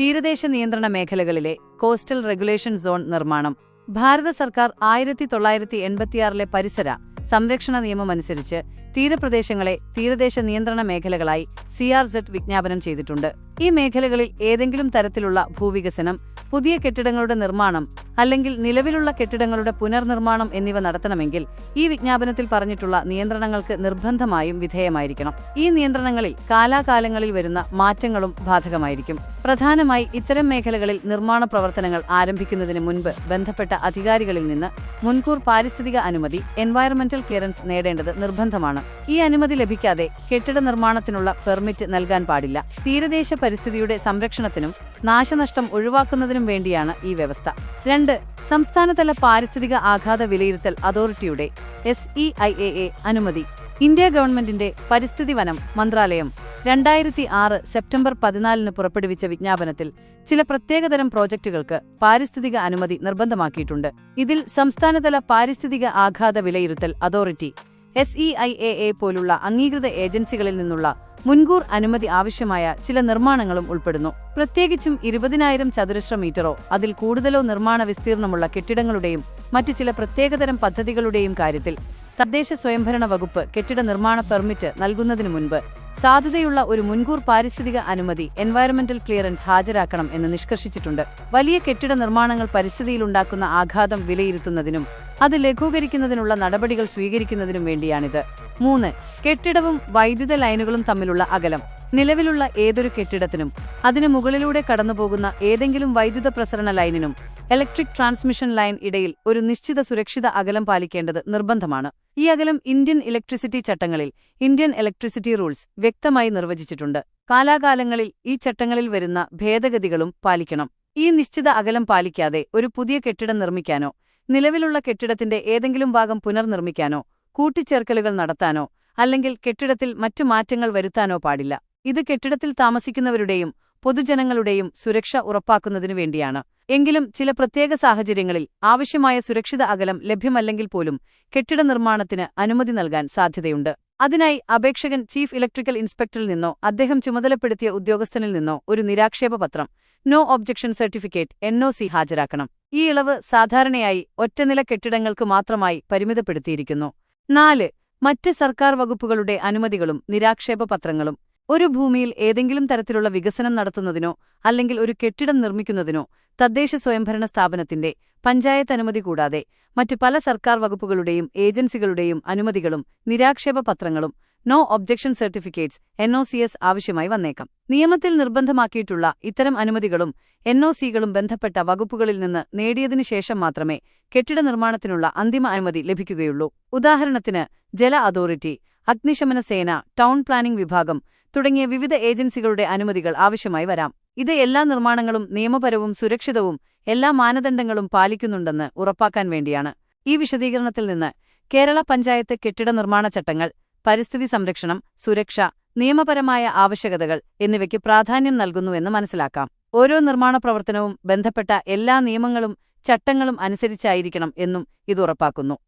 തീരദേശ നിയന്ത്രണ മേഖലകളിലെ കോസ്റ്റൽ റെഗുലേഷൻ സോൺ നിർമ്മാണം. ഭാരത സർക്കാർ ആയിരത്തി തൊള്ളായിരത്തി എൺപത്തിയാറിലെ പരിസര സംരക്ഷണ നിയമമനുസരിച്ച് തീരപ്രദേശങ്ങളെ തീരദേശ നിയന്ത്രണ മേഖലകളായി സിആർസെഡ് വിജ്ഞാപനം ചെയ്തിട്ടുണ്ട്. ഈ മേഖലകളിൽ ഏതെങ്കിലും തരത്തിലുള്ള ഭൂവികസനം പുതിയ കെട്ടിടങ്ങളുടെ നിർമ്മാണം അല്ലെങ്കിൽ നിലവിലുള്ള കെട്ടിടങ്ങളുടെ പുനർനിർമ്മാണം എന്നിവ നടത്തണമെങ്കിൽ ഈ വിജ്ഞാപനത്തിൽ പറഞ്ഞിട്ടുള്ള നിയന്ത്രണങ്ങൾക്ക് നിർബന്ധമായും വിധേയമായിരിക്കണം. ഈ നിയന്ത്രണങ്ങളിൽ കാലാകാലങ്ങളിൽ വരുന്ന മാറ്റങ്ങളും ബാധകമായിരിക്കും. പ്രധാനമായി ഇത്തരം മേഖലകളിൽ നിർമ്മാണ പ്രവർത്തനങ്ങൾ ആരംഭിക്കുന്നതിന് മുൻപ് ബന്ധപ്പെട്ട അധികാരികളിൽ നിന്ന് മുൻകൂർ പാരിസ്ഥിതിക അനുമതി എൻവയറമെന്റൽ ക്ലിയറൻസ് നേടേണ്ടത് നിർബന്ധമാണ്. ഈ അനുമതി ലഭിക്കാതെ കെട്ടിട നിർമ്മാണത്തിനുള്ള പെർമിറ്റ് നൽകാൻ പാടില്ല. തീരദേശ പരിസ്ഥിതിയുടെ സംരക്ഷണത്തിനും നാശനഷ്ടം ഒഴിവാക്കുന്നതിനും വേണ്ടിയാണ് ഈ വ്യവസ്ഥ. രണ്ട് സംസ്ഥാനതല പാരിസ്ഥിതിക ആഘാത വിലയിരുത്തൽ അതോറിറ്റിയുടെ എസ് എ അനുമതി. ഇന്ത്യ ഗവൺമെന്റിന്റെ പരിസ്ഥിതി വനം മന്ത്രാലയം രണ്ടായിരത്തി ആറ് സെപ്റ്റംബർ പതിനാലിന് പുറപ്പെടുവിച്ച വിജ്ഞാപനത്തിൽ ചില പ്രത്യേകതരം പ്രോജക്റ്റുകൾക്ക് പാരിസ്ഥിതിക അനുമതി നിർബന്ധമാക്കിയിട്ടുണ്ട്. ഇതിൽ സംസ്ഥാനതല പാരിസ്ഥിതിക ആഘാത വിലയിരുത്തൽ authority S E I A A പോലുള്ള അംഗീകൃത ഏജൻസികളിൽ നിന്നുള്ള മുൻകൂർ അനുമതി ആവശ്യമായ ചില നിർമ്മാണങ്ങളും ഉൾപ്പെടുന്നു. പ്രത്യേകിച്ചും ഇരുപതിനായിരം ചതുരശ്ര മീറ്ററോ അതിൽ കൂടുതലോ നിർമ്മാണ വിസ്തീർണമുള്ള കെട്ടിടങ്ങളുടെയും മറ്റ് ചില പ്രത്യേകതരം പദ്ധതികളുടെയും കാര്യത്തിൽ തദ്ദേശ സ്വയംഭരണ വകുപ്പ് കെട്ടിട നിർമ്മാണ പെർമിറ്റ് നൽകുന്നതിനു മുൻപ് സാധ്യതയുള്ള ഒരു മുൻകൂർ പാരിസ്ഥിതിക അനുമതി എൻവയറമെന്റൽ ക്ലിയറൻസ് ഹാജരാക്കണം എന്ന് നിഷ്കർഷിച്ചിട്ടുണ്ട്. വലിയ കെട്ടിട നിർമ്മാണങ്ങൾ പരിസ്ഥിതിയിലുണ്ടാക്കുന്ന ആഘാതം വിലയിരുത്തുന്നതിനും അത് ലഘൂകരിക്കുന്നതിനുള്ള നടപടികൾ സ്വീകരിക്കുന്നതിനും വേണ്ടിയാണിത്. മൂന്ന് കെട്ടിടവും വൈദ്യുത ലൈനുകളും തമ്മിലുള്ള അകലം. നിലവിലുള്ള ഏതൊരു കെട്ടിടത്തിനും അതിനു മുകളിലൂടെ കടന്നുപോകുന്ന ഏതെങ്കിലും വൈദ്യുത പ്രസരണ ലൈനിനും ഇലക്ട്രിക് ട്രാൻസ്മിഷൻ ലൈൻ ഇടയിൽ ഒരു നിശ്ചിത സുരക്ഷിത അകലം പാലിക്കേണ്ടത് നിർബന്ധമാണ്. ഈ അകലം ഇന്ത്യൻ ഇലക്ട്രിസിറ്റി ചട്ടങ്ങളിൽ ഇന്ത്യൻ ഇലക്ട്രിസിറ്റി റൂൾസ് വ്യക്തമായി നിർവചിച്ചിട്ടുണ്ട്. കാലാകാലങ്ങളിൽ ഈ ചട്ടങ്ങളിൽ വരുന്ന ഭേദഗതികളും പാലിക്കണം. ഈ നിശ്ചിത അകലം പാലിക്കാതെ ഒരു പുതിയ കെട്ടിടം നിർമ്മിക്കാനോ നിലവിലുള്ള കെട്ടിടത്തിന്റെ ഏതെങ്കിലും ഭാഗം പുനർനിർമ്മിക്കാനോ കൂട്ടിച്ചേർക്കലുകൾ നടത്താനോ അല്ലെങ്കിൽ കെട്ടിടത്തിൽ മറ്റു മാറ്റങ്ങൾ വരുത്താനോ പാടില്ല. ഇത് കെട്ടിടത്തിൽ താമസിക്കുന്നവരുടെയും പൊതുജനങ്ങളുടെയും സുരക്ഷ ഉറപ്പാക്കുന്നതിനു വേണ്ടിയാണ്. എങ്കിലും ചില പ്രത്യേക സാഹചര്യങ്ങളിൽ ആവശ്യമായ സുരക്ഷിത അകലം ലഭ്യമല്ലെങ്കിൽ പോലും കെട്ടിട നിർമ്മാണത്തിന് അനുമതി നൽകാൻ സാധ്യതയുണ്ട്. അതിനായി അപേക്ഷകൻ ചീഫ് ഇലക്ട്രിക്കൽ ഇൻസ്പെക്ടറിൽ നിന്നോ അദ്ദേഹം ചുമതലപ്പെടുത്തിയ ഉദ്യോഗസ്ഥനിൽ നിന്നോ ഒരു നിരാക്ഷേപ പത്രം നോ ഒബ്ജക്ഷൻ സർട്ടിഫിക്കറ്റ് എൻ ഹാജരാക്കണം. ഈ ഇളവ് സാധാരണയായി ഒറ്റനില കെട്ടിടങ്ങൾക്ക് മാത്രമായി പരിമിതപ്പെടുത്തിയിരിക്കുന്നു. നാല് മറ്റ് സർക്കാർ വകുപ്പുകളുടെ അനുമതികളും നിരാക്ഷേപ പത്രങ്ങളും ഒരു ഭൂമിയിൽ ഏതെങ്കിലും തരത്തിലുള്ള വികസനം നടത്തുന്നതിനോ അല്ലെങ്കിൽ ഒരു കെട്ടിടം നിർമ്മിക്കുന്നതിനോ തദ്ദേശ സ്വയംഭരണ സ്ഥാപനത്തിന്റെ പഞ്ചായത്ത് അനുമതി കൂടാതെ മറ്റു പല സർക്കാർ വകുപ്പുകളുടെയും ഏജൻസികളുടെയും അനുമതികളും നിരാക്ഷേപ പത്രങ്ങളും നോ ഒബ്ജക്ഷൻ സർട്ടിഫിക്കറ്റ്സ് എൻ ആവശ്യമായി വന്നേക്കാം. നിയമത്തിൽ നിർബന്ധമാക്കിയിട്ടുള്ള ഇത്തരം അനുമതികളും എൻ ബന്ധപ്പെട്ട വകുപ്പുകളിൽ നിന്ന് നേടിയതിനു ശേഷം മാത്രമേ കെട്ടിട നിർമ്മാണത്തിനുള്ള അന്തിമ അനുമതി ലഭിക്കുകയുള്ളൂ. ഉദാഹരണത്തിന് ജല അതോറിറ്റി അഗ്നിശമന സേന ടൗൺ പ്ലാനിംഗ് വിഭാഗം തുടങ്ങിയ വിവിധ ഏജൻസികളുടെ അനുമതികൾ ആവശ്യമായി വരാം. ഇത് എല്ലാ നിർമ്മാണങ്ങളും നിയമപരവും സുരക്ഷിതവും എല്ലാ മാനദണ്ഡങ്ങളും പാലിക്കുന്നുണ്ടെന്ന് ഉറപ്പാക്കാൻ വേണ്ടിയാണ്. ഈ വിശദീകരണത്തിൽ നിന്ന് കേരള പഞ്ചായത്ത് കെട്ടിട നിർമ്മാണ ചട്ടങ്ങൾ പരിസ്ഥിതി സംരക്ഷണം സുരക്ഷ നിയമപരമായ ആവശ്യകതകൾ എന്നിവയ്ക്ക് പ്രാധാന്യം നൽകുന്നുവെന്ന് മനസ്സിലാക്കാം. ഓരോ നിർമ്മാണ പ്രവർത്തനവും ബന്ധപ്പെട്ട എല്ലാ നിയമങ്ങളും ചട്ടങ്ങളും അനുസരിച്ചായിരിക്കണം എന്നും ഇത് ഉറപ്പാക്കുന്നു.